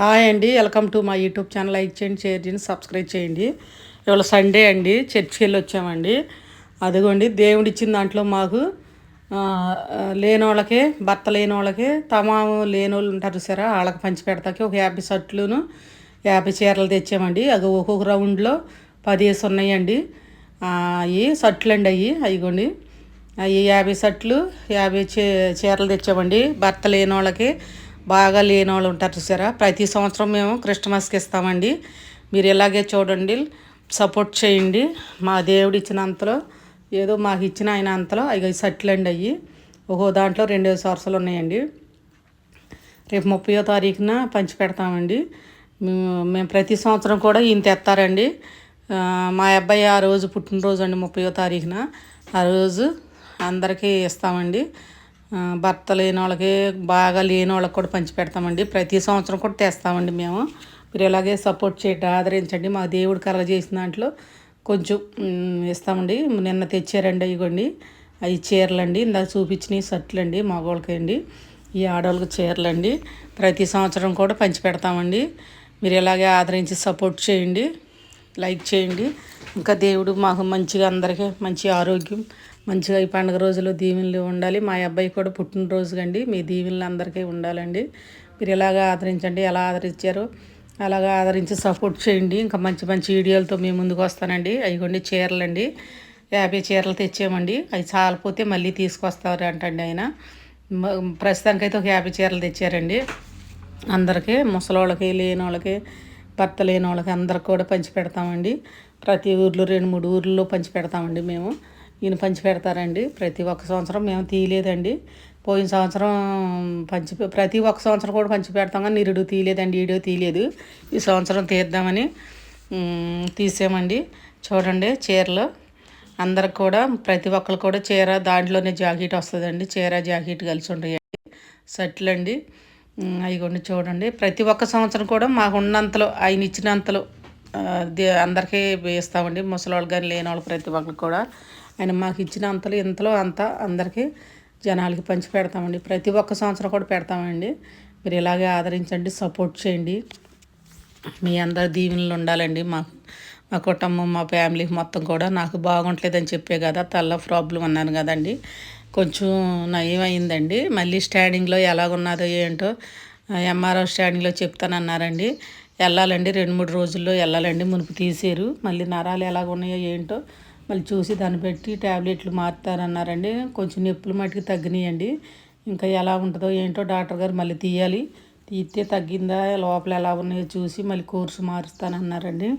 Hi అండి welcome to మా YouTube channel. Like చేయండి షేర్ చేయండి సబ్స్క్రైబ్ చేయండి. ఇవాళ సండే అండి చర్చికి వెళ్ళి వచ్చామండి. అదిగోండి దేవుడు ఇచ్చిన దాంట్లో మాకు లేని వాళ్ళకి భర్త లేని వాళ్ళకి తమాము లేని వాళ్ళు ఉంటారు సరే వాళ్ళకి పంచి పెడతాకి ఒక యాభై షర్ట్లును యాభై చీరలు తెచ్చామండి. అది ఒక్కొక్క రౌండ్లో పదిహేసి ఉన్నాయండి. అవి షర్ట్లు అండి అవి అయిగోండి అవి యాభై షర్ట్లు యాభై చీ చీరలు తెచ్చామండి. భర్త లేని వాళ్ళకి బాగా లేని వాళ్ళు ఉంటారు చూసారా? ప్రతి సంవత్సరం మేము క్రిస్టమస్కి ఇస్తామండి. మీరు ఇలాగే చూడండి సపోర్ట్ చేయండి. మా దేవుడు ఇచ్చిన అంతలో ఏదో మాకు ఇచ్చిన ఆయన అంతలో అవి సట్లు అండి అవి ఒక్కో దాంట్లో రెండు సరసలు ఉన్నాయండి. రేపు ముప్పయో తారీఖున పంచి పెడతామండి. మేము మేము ప్రతి సంవత్సరం కూడా ఈయన తెస్తారండి. మా అబ్బాయి ఆ రోజు పుట్టినరోజు అండి ముప్పయో తారీఖున. ఆ రోజు అందరికీ ఇస్తామండి. భర్త లేని వాళ్ళకి బాగా లేని వాళ్ళకి కూడా పంచి పెడతామండి ప్రతి సంవత్సరం కూడా తెస్తామండి మేము. మీరు ఇలాగే సపోర్ట్ చేయండి ఆదరించండి. మా దేవుడు కలగ చేసిన దాంట్లో కొంచెం ఇస్తామండి. నిన్న తెచ్చారండి ఇవ్వండి అవి చీరలండి. ఇందాక చూపించినవి షర్ట్లు అండి మగవాళ్ళకి అండి ఈ ఆడవాళ్ళకి చీరలండి. ప్రతి సంవత్సరం కూడా పంచి పెడతామండి మీరు ఇలాగే ఆదరించి సపోర్ట్ చేయండి. లైక్ చేయండి. ఇంకా దేవుడు మాకు మంచిగా అందరికీ మంచి ఆరోగ్యం మంచిగా ఈ పండుగ రోజులు దీవెనలు ఉండాలి. మా అబ్బాయి కూడా పుట్టినరోజు కండి. మీ దీవెనలు అందరికీ ఉండాలండి. మీరు ఎలాగ ఆదరించండి ఎలా ఆదరించారో అలాగా ఆదరించి సపోర్ట్ చేయండి. ఇంకా మంచి మంచి వీడియోలతో మేము ముందుకు వస్తానండి. అవి చీరలండి. యాభై చీరలు తెచ్చామండి. అవి చాలిపోతే మళ్ళీ తీసుకొస్తారు అంటండి ఆయన. ప్రస్తుతానికైతే ఒక యాభై చీరలు తెచ్చారండి. అందరికీ ముసలోళ్ళకి లేని వాళ్ళకి భర్త లేని వాళ్ళకి అందరికి కూడా పంచి పెడతామండి. ప్రతి ఊర్లో రెండు మూడు ఊర్లలో పంచి పెడతామండి మేము. ఈయన పంచి పెడతారండి. ప్రతి ఒక్క సంవత్సరం మేము తీయలేదండి. పోయిన సంవత్సరం పంచి ప్రతి ఒక్క సంవత్సరం కూడా పంచి పెడతాం కానీ నిరుడు తీయలేదండి ఈడో తీయలేదు. ఈ సంవత్సరం తీద్దామని తీసామండి. చూడండి చీరలు. అందరికి కూడా ప్రతి ఒక్కరు కూడా చీర దాంట్లోనే జాకెట్ వస్తుందండి. చీర జాకెట్ కలిసి ఉంటాయండి. షర్ట్లు అండి అవి కొన్ని చూడండి. ప్రతి ఒక్క సంవత్సరం కూడా మాకు ఉన్నంతలో ఆయన ఇచ్చినంతలో అందరికీ వేస్తామండి. ముసలి వాళ్ళు కానీ లేని వాళ్ళు ప్రతి ఒక్కరికి కూడా. ఆయన మాకు ఇచ్చిన అంతలో ఇంతలో అంతా అందరికీ జనాలకి పంచి పెడతామండి. ప్రతి ఒక్క సంవత్సరం కూడా పెడతామండి. మీరు ఇలాగే ఆదరించండి సపోర్ట్ చేయండి. మీ అందరి దీవెనలు ఉండాలండి. మాకు మా కుటుంబం మా ఫ్యామిలీ మొత్తం కూడా నాకు బాగుంటలేదని చెప్పే కదా తల్ల ప్రాబ్లం అన్నాను కదండి. కొంచెం నయం అయిందండి మళ్ళీ స్టాండింగ్లో ఎలాగున్నదో ఏంటో ఎంఆర్ఓ స్టాండింగ్లో చెప్తానన్నారండి. వెళ్ళాలండి రెండు మూడు రోజుల్లో వెళ్ళాలండి మునుపు తీసారు. మళ్ళీ నరాలు ఎలాగున్నాయో ఏంటో మళ్ళీ చూసి దాన్ని పెట్టి ట్యాబ్లెట్లు మారుతారన్నారండి కొంచెం నొప్పులు మటుకు తగ్గినాయండి. ఇంకా ఎలా ఉంటుందో ఏంటో డాక్టర్ గారు మళ్ళీ తీయాలి. తీస్తే తగ్గిందా లోపల ఎలా ఉన్నాయో చూసి మళ్ళీ కోర్సు మారుస్తానన్నారండి.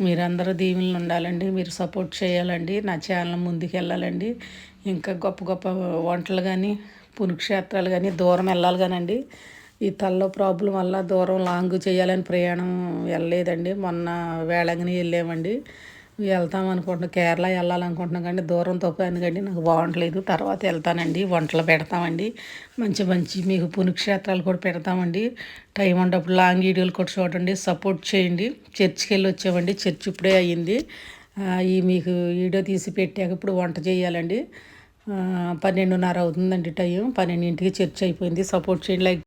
మీరందరూ దీవెనలు ఉండాలండి. మీరు సపోర్ట్ చేయాలండి. నా ఛానల్ ముందుకు వెళ్ళాలండి ఇంకా గొప్ప గొప్ప వంటలు కానీ పుణ్యక్షేత్రాలు కానీ దూరం వెళ్ళాలి కానండి. ఈ తల్లో ప్రాబ్లం వల్ల దూరం లాంగ్ చేయాలని ప్రయాణం వెళ్ళలేదండి. మొన్న వేళంగిని వెళ్ళామండి. వెళ్తాం అనుకుంటున్నాం. కేరళ వెళ్ళాలనుకుంటున్నాం కానీ దూరం తప్పాను కానీ నాకు బాగుంటలేదు. తర్వాత వెళ్తానండి. వంటలు పెడతామండి. మంచి మంచి మీకు పుణ్యక్షేత్రాలు కూడా పెడతామండి. టైం ఉన్నప్పుడు లాంగ్ వీడియోలు కూడా చూడండి. సపోర్ట్ చేయండి. చర్చికి వెళ్ళి వచ్చామండి. చర్చ్ ఇప్పుడే అయ్యింది. ఈ మీకు వీడియో తీసి పెట్టాక ఇప్పుడు వంట చేయాలండి. పన్నెండున్నర అవుతుందండి టైం. పన్నెండింటికి చర్చ్ అయిపోయింది. సపోర్ట్ చేయండి. లైక్